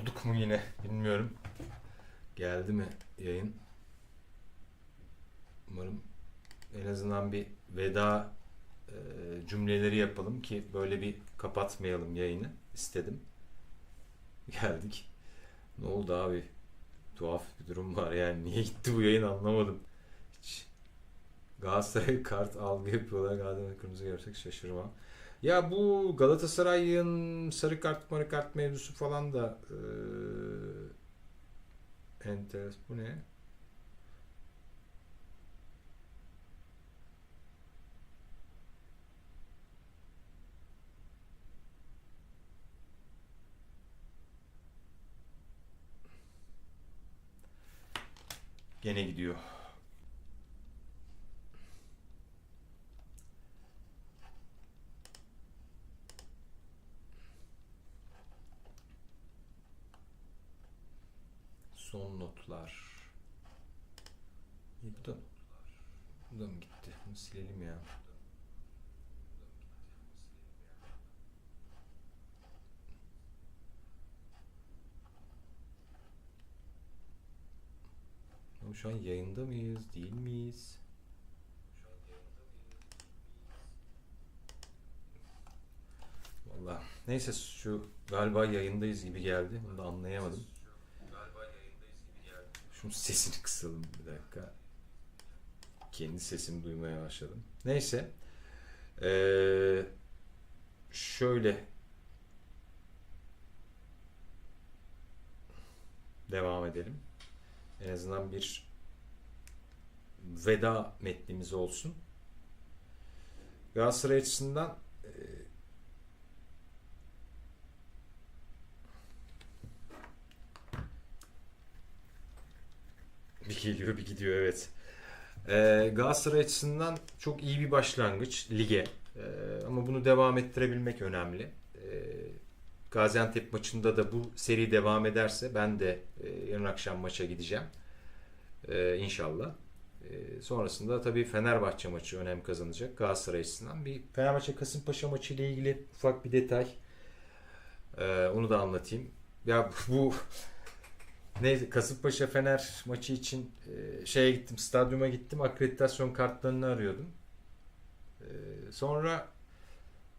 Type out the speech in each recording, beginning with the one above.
olduk mu yine bilmiyorum. Geldi mi yayın? Umarım en azından bir veda e, cümleleri yapalım ki böyle bir kapatmayalım yayını istedim. Geldik. Ne oldu abi? Tuhaf bir durum var yani. Niye gitti bu yayın anlamadım. Hiç. Galatasaray kart algı yapıyorlar. Galatasaray kırmızı görsek şaşırmam. Ya bu Galatasaray'ın sarı kart marı kart mevzusu falan da eee enteres. Bu ne? Gene gidiyor. Son notlar. İyi, bu da, bu da mı gitti? Bunu silelim ya. Ama şu an yayında mıyız? Değil miyiz? Vallahi neyse şu galiba yayındayız gibi geldi. Bunu da anlayamadım. Şunun sesini kısalım bir dakika. Kendi sesimi duymaya başladım. Neyse. Ee, şöyle devam edelim. En azından bir veda metnimiz olsun. Galatasaray açısından bir geliyor bir gidiyor evet. Ee, Galatasaray açısından çok iyi bir başlangıç lige. Ee, ama bunu devam ettirebilmek önemli. Ee, Gaziantep maçında da bu seri devam ederse ben de e, yarın akşam maça gideceğim. Ee, inşallah. Ee, sonrasında tabii Fenerbahçe maçı önem kazanacak Galatasaray açısından. Bir Fenerbahçe Kasımpaşa maçı ile ilgili ufak bir detay. Ee, onu da anlatayım. Ya bu Neyse Kasımpaşa Fener maçı için e, şeye gittim, stadyuma gittim, akreditasyon kartlarını arıyordum. E, sonra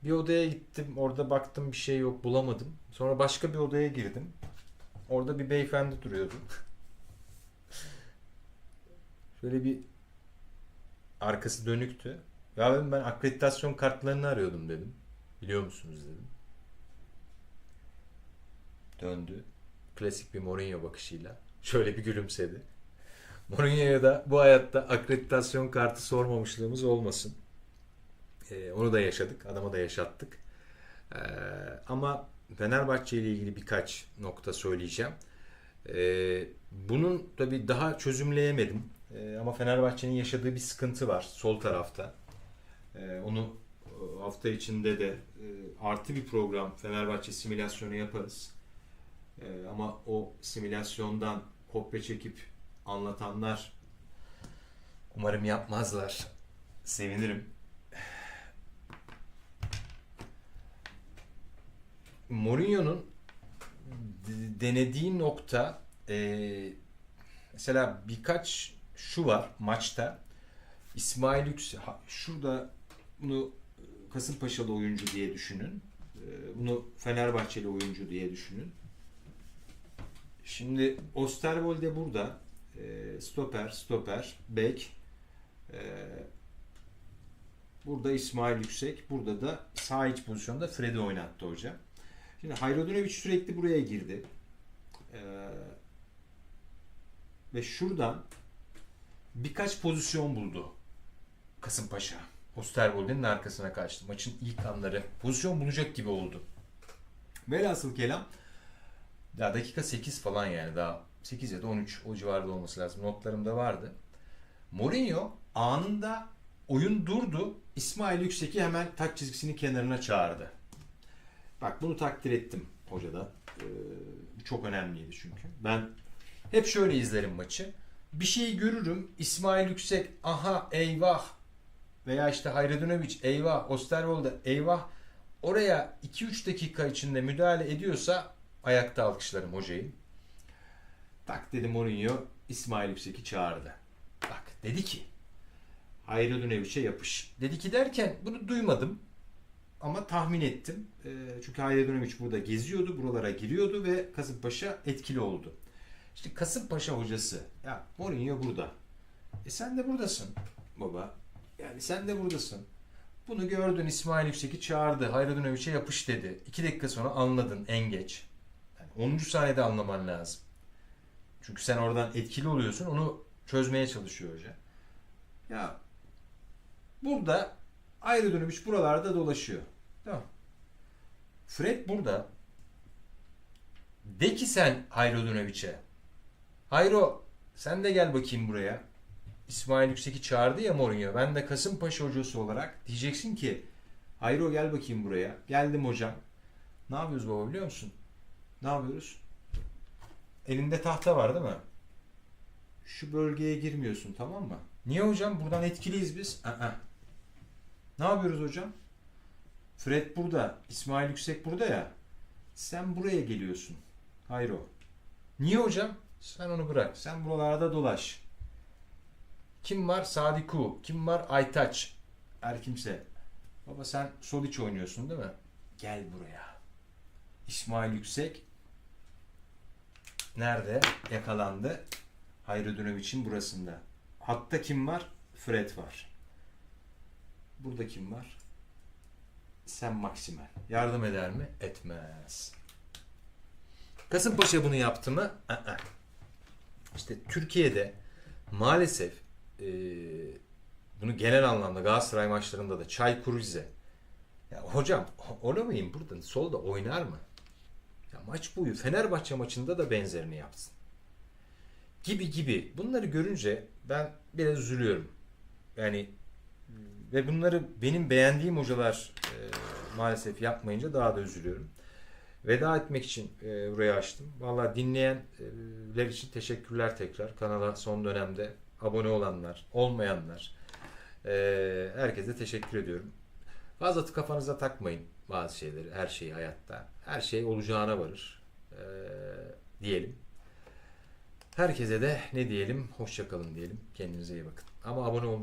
bir odaya gittim, orada baktım bir şey yok, bulamadım. Sonra başka bir odaya girdim. Orada bir beyefendi duruyordu. Şöyle bir arkası dönüktü. Ya dedim ben akreditasyon kartlarını arıyordum dedim. Biliyor musunuz dedim. Döndü klasik bir Mourinho bakışıyla şöyle bir gülümsedi. Mourinho'ya da bu hayatta akreditasyon kartı sormamışlığımız olmasın. Ee, onu da yaşadık, adama da yaşattık. Ee, ama Fenerbahçe ile ilgili birkaç nokta söyleyeceğim. Ee, bunun tabii daha çözümleyemedim. Ee, ama Fenerbahçe'nin yaşadığı bir sıkıntı var sol tarafta. Ee, onu e, hafta içinde de e, artı bir program Fenerbahçe simülasyonu yaparız. Ee, ama o simülasyondan kopya çekip anlatanlar umarım yapmazlar. Sevinirim. Mourinho'nun denediği nokta e, mesela birkaç şu var maçta İsmail Yüksel şurada bunu Kasımpaşalı oyuncu diye düşünün. E, bunu Fenerbahçeli oyuncu diye düşünün. Şimdi Osterwolde burada. E, stoper, stoper, bek. E, burada İsmail Yüksek. Burada da sağ iç pozisyonda Fred'i oynattı hoca. Şimdi Hayrodunovic sürekli buraya girdi. E, ve şuradan birkaç pozisyon buldu Kasımpaşa. Osterwolde'nin arkasına kaçtı. Maçın ilk anları pozisyon bulacak gibi oldu. Velhasıl kelam daha dakika 8 falan yani daha 8 ya da 13 o civarda olması lazım. Notlarımda vardı. Mourinho anında oyun durdu. İsmail Yüksek'i hemen taç çizgisinin kenarına çağırdı. Bak bunu takdir ettim hocada. Ee, çok önemliydi çünkü. Ben hep şöyle izlerim maçı. Bir şeyi görürüm. İsmail Yüksek aha eyvah veya işte Hayredinovic eyvah Osterwolde eyvah oraya 2-3 dakika içinde müdahale ediyorsa Ayakta alkışlarım hocayı. Tak dedi Mourinho İsmail Yüksek'i çağırdı. Bak dedi ki Hayri Dünevic'e yapış. Dedi ki derken bunu duymadım. Ama tahmin ettim. Ee, çünkü Hayri Döneviç burada geziyordu, buralara giriyordu ve Kasımpaşa etkili oldu. İşte Kasımpaşa hocası, ya Mourinho burada. E sen de buradasın baba. Yani sen de buradasın. Bunu gördün İsmail Yüksek'i çağırdı. Hayri Döneviç'e yapış dedi. İki dakika sonra anladın en geç. Yani 10. saniyede anlaman lazım. Çünkü sen oradan etkili oluyorsun. Onu çözmeye çalışıyor hoca. Ya burada ayrı dönüş buralarda dolaşıyor. Tamam. Fred burada. De ki sen Hayro Döneviç'e. Hayro sen de gel bakayım buraya. İsmail Yüksek'i çağırdı ya Mourinho. Ben de Kasımpaşa hocası olarak diyeceksin ki Hayro gel bakayım buraya. Geldim hocam. Ne yapıyoruz baba biliyor musun? Ne yapıyoruz? Elinde tahta var değil mi? Şu bölgeye girmiyorsun tamam mı? Niye hocam? Buradan etkiliyiz biz. Aa. Ne yapıyoruz hocam? Fred burada, İsmail Yüksek burada ya. Sen buraya geliyorsun. Hayro. Niye hocam? Sen onu bırak. Sen buralarda dolaş. Kim var? Sadiku. Kim var? Aytaç. Her kimse. Baba sen sol iç oynuyorsun değil mi? Gel buraya. İsmail Yüksek nerede? Yakalandı. Hayri Döneviç'in burasında. Hatta kim var? Fred var. Burada kim var? Sen Maksimen. Yardım eder mi? Etmez. Kasımpaşa bunu yaptı mı? Aa. İşte Türkiye'de maalesef e, bunu genel anlamda Galatasaray maçlarında da Çaykur Rize ya hocam olamayın buradan solda oynar mı? Ya maç boyu Fenerbahçe maçında da benzerini yapsın. Gibi gibi. Bunları görünce ben biraz üzülüyorum. Yani ve bunları benim beğendiğim hocalar e, maalesef yapmayınca daha da üzülüyorum. Veda etmek için e, burayı açtım. Valla dinleyenler için teşekkürler tekrar. Kanala son dönemde abone olanlar, olmayanlar. E, herkese teşekkür ediyorum. Fazla kafanıza takmayın bazı şeyleri, her şeyi hayatta. Her şey olacağına varır. E, diyelim. Herkese de ne diyelim? Hoşçakalın diyelim. Kendinize iyi bakın. Ama abone olmayı